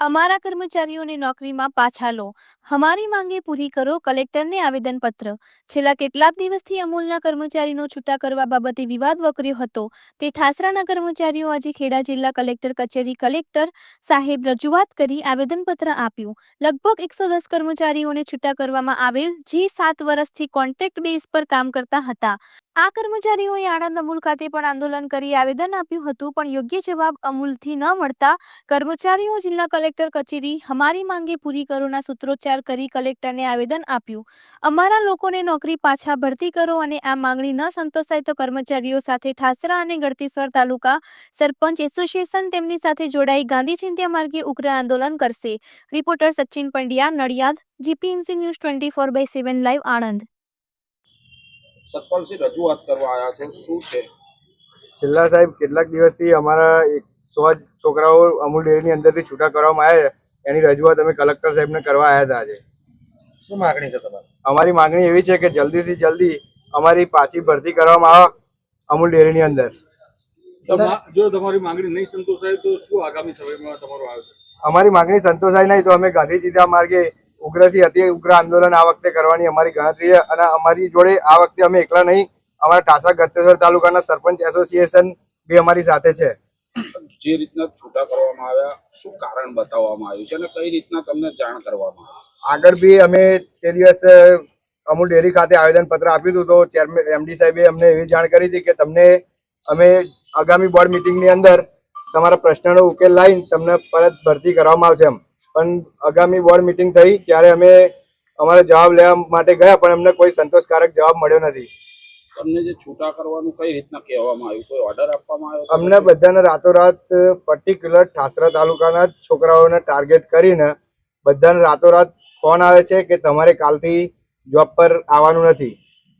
અમારા કર્મચારીઓને નોકરીમાં પાછા લો. હમારી માંગે પૂરી કરો કલેક્ટરને આવેદનપત્ર. છેલ્લા કેટલાક દિવસથી અમૂલના કર્મચારીનો છૂટા કરવા બાબતે વિવાદ વકર્યો હતો. તે ઠાસરાના કર્મચારીઓ આજે ખેડા જિલ્લા કલેક્ટર કચેરી કલેક્ટર સાહેબ રજૂઆત કરી આવેદનપત્ર આપ્યું. લગભગ એકસો દસ કર્મચારીઓને છૂટા કરવામાં આવેલ જે સાત વર્ષથી કોન્ટ્રાક્ટ બેઝ પર કામ કરતા હતા. આ કર્મચારીઓએ આણંદ અમૂલ ખાતે પણ આંદોલન કરી આવેદન આપ્યું હતું, પણ યોગ્ય જવાબ અમૂલથી ન મળતા કર્મચારીઓ જિલ્લા કલેક્ટર કચેરી હમારી માંગે પૂરી કરોના સૂત્રોચ્ચાર કરી કલેક્ટરને આવેદન આપ્યું. અમારા લોકોને નોકરી પાછા ભરતી કરો અને આ માંગણી ન સંતોષાય તો કર્મચારીઓ સાથે ઠાસરા અને ગળતેશ્વર તાલુકા સરપંચ એસોસિએશન તેમની સાથે જોડાઈ ગાંધી ચિંત્યા માર્ગે ઉગ્ર આંદોલન કરશે. Reporter Sachin Pandya, Nadiad, GPMC news twenty four by seven live Anand. Satpalsinh રજૂઆત કરવા આવ્યા છે શું છે? છેલ્લા સાહેબ કેટલાક દિવસથી અમારા એક સો છોકરાઓ અમૂલ ડેરીની અંદરથી છૂટા કરવામાં આવ્યા છે. એની રજૂઆત અમે કલેક્ટર સાહેબને કરવા આવ્યા હતા આજે. શું માગણી છે તમારી? અમારી માંગણી એવી છે કે જલ્દીથી જલ્દી અમારી પાછી ભરતી કરવામાં આવે અમૂલ ડેરીની અંદર. જો તમારી માંગણી નહીં સંતોષાય તો શું આગામી સમયમાં તમારું આવશે અમારી માંગણી સંતોષાય નહીં તો અમે ગાંધી ચિંતા માર્ગે ઉગ્રથી અતિ ઉગ્ર આંદોલન આ વખતે કરવાની અમારી ગણતરી છે અને અમારી જોડે આ વખતે અમે એકલા નહીં અમારા ટાસા ગળતેશ્વર તાલુકાના સરપંચ એસોસિએશન બી અમારી સાથે છે. જે રીતના છૂટા કરવામાં આવ્યા શું કારણ બતાવવામાં આવ્યું છે અને કઈ રીતના તમને જાણ કરવામાં આવી? આગળ બી અમે તે દિવસ અમૂલ ડેરી ખાતે આવેદન પત્ર આપ્યું હતું તો ચેરમેન એમડી સાહેબે અમને એવી જાણ કરી હતી કે તમને અમે આગામી બોર્ડ મિટિંગની અંદર તમારા પ્રશ્નનો ઉકેલ લાવીને તમને પરત ભરતી કરવામાં આવશે એમ. પણ આગામી બોર્ડ મિટિંગ થઈ ત્યારે અમે અમારો જવાબ લેવા માટે ગયા પણ અમને કોઈ સંતોષકારક જવાબ મળ્યો નથી. તમને જે છૂટા કરવાનું કઈ રીતના કહેવામાં આવ્યું? કોઈ ઓર્ડર આપવામાં આવ્યો? અમને બધાને રાતોરાત પર્ટિક્યુલર ઠાસરા તાલુકાના છોકરાઓને ટાર્ગેટ કરીને બધાને રાતોરાત ફોન આવે છે કે તમારે કાલથી જોબ પર આવવાનું નથી.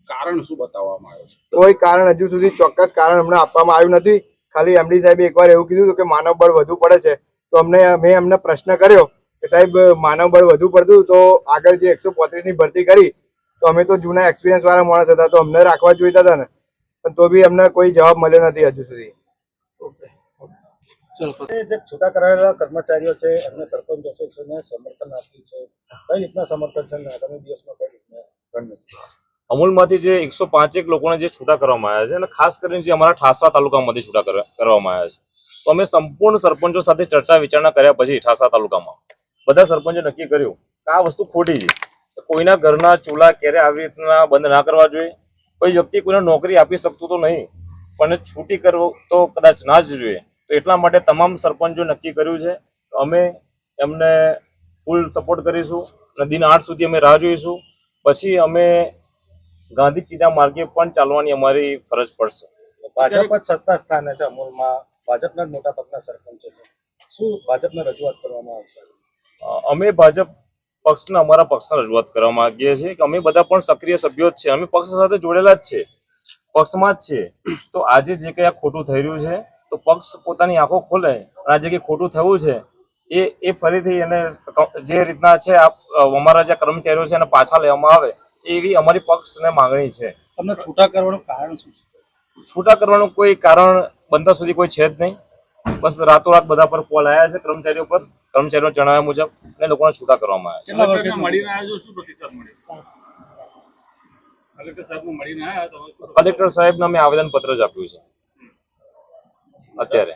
કારણ શું બતાવવામાં આવ્યું છે? કોઈ કારણ હજુ સુધી ચોક્કસ કારણ અમને આપવામાં આવ્યું નથી. ખાલી એમડી સાહેબે એકવાર એવું કીધું હતું કે માનવ બળ વધુ પડે છે. તો અમને મેં એમને પ્રશ્ન કર્યો કે સાહેબ માનવ બળ વધુ પડતું તો આગળ જે એકસો ની ભરતી કરી તો અમે તો જૂના એક્સપિરિયન્સ વાળા માણસ હતા તો અમને રાખવા જોઈતા હતા ને. પણ તો બી અમને કોઈ જવાબ મળ્યો નથી હજુ સુધી. જે છૂટા કરાયેલા કર્મચારીઓ છે એમને સરપંચ એસોસિએશને સમર્થન આપ્યું છે. કઈ રીતના સમર્થન છે આગામી દિવસમાં કઈ રીતના અમૂલમાંથી જે એકસો પાંચેક લોકોને જે છૂટા કરવામાં આવ્યા છે અને ખાસ કરીને જે અમારા ઠાસા તાલુકામાંથી છૂટા કરવા- કરવામાં આવ્યા છે. તો અમે સંપૂર્ણ સરપંચો સાથે ચર્ચા વિચારણા કર્યા પછી ઠાસા તાલુકામાં. બધા સરપંચે નક્કી કર્યું કે આ વસ્તુ ખોટી છે. કોઈના ઘરના ચૂલા ક્યારે આવી રીતના બંધ ના કરવા જોઈએ? કોઈ વ્યક્તિ કોઈને નોકરી આપી શકતું તો નહીં, પણ છૂટી કરવો તો કદાચ ના જ જોઈએ. તો એટલા માટે તમામ સરપંચો નક્કી કર્યું છે. અમે એમને ફૂલ સપોર્ટ કરીશું અને દિન આઠ સુધી અમે રાહ જોઈશું. પછી અમે ગાંધી ચીના માર્ગે પણ ચાલવાની અમારી ફરજ પડશે. ભાજપ જ સત્તા સ્થાને છે અમૂલમાં. ભાજપના જ મોટા ભાગના સરપંચો છે. શું ભાજપને રજૂઆત કરવામાં આવશે? અમે ભાજપ પક્ષના અમારા પક્ષના રજૂઆત કરવા માંગીએ છીએ કે અમે બધા પણ સક્રિય સભ્યો જ છે. અમે પક્ષ સાથે જોડેલા જ છે. પક્ષમાં જ છે. તો આજે જે કંઈ ખોટું થઈ રહ્યું છે તો પક્ષ પોતાની આંખો ખોલે અને આ જે કંઈ ખોટું થયું છે એ એ ફરીથી એને જે રીતના છે અમારા જે કર્મચારીઓ છે એને પાછા લેવામાં આવે એવી અમારી પક્ષને માંગણી છે. તમને છૂટા કરવાનું કારણ શું છે? છૂટા કરવાનું કોઈ કારણ બનતા સુધી કોઈ છે જ નહીં. બસ રાતોરાત બધા પર કોલ આવ્યા છે કર્મચારીઓ પર. કર્મચારીઓ જણાવ્યા મુજબ અને લોકોને છૂટા કરવામાં આવ્યા છે. મળીને આવ્યા શું પ્રતિસાદ મળ્યો? કલેક્ટર સાહેબને અમે આવેદન પત્ર જ આપ્યું છે. અત્યારે.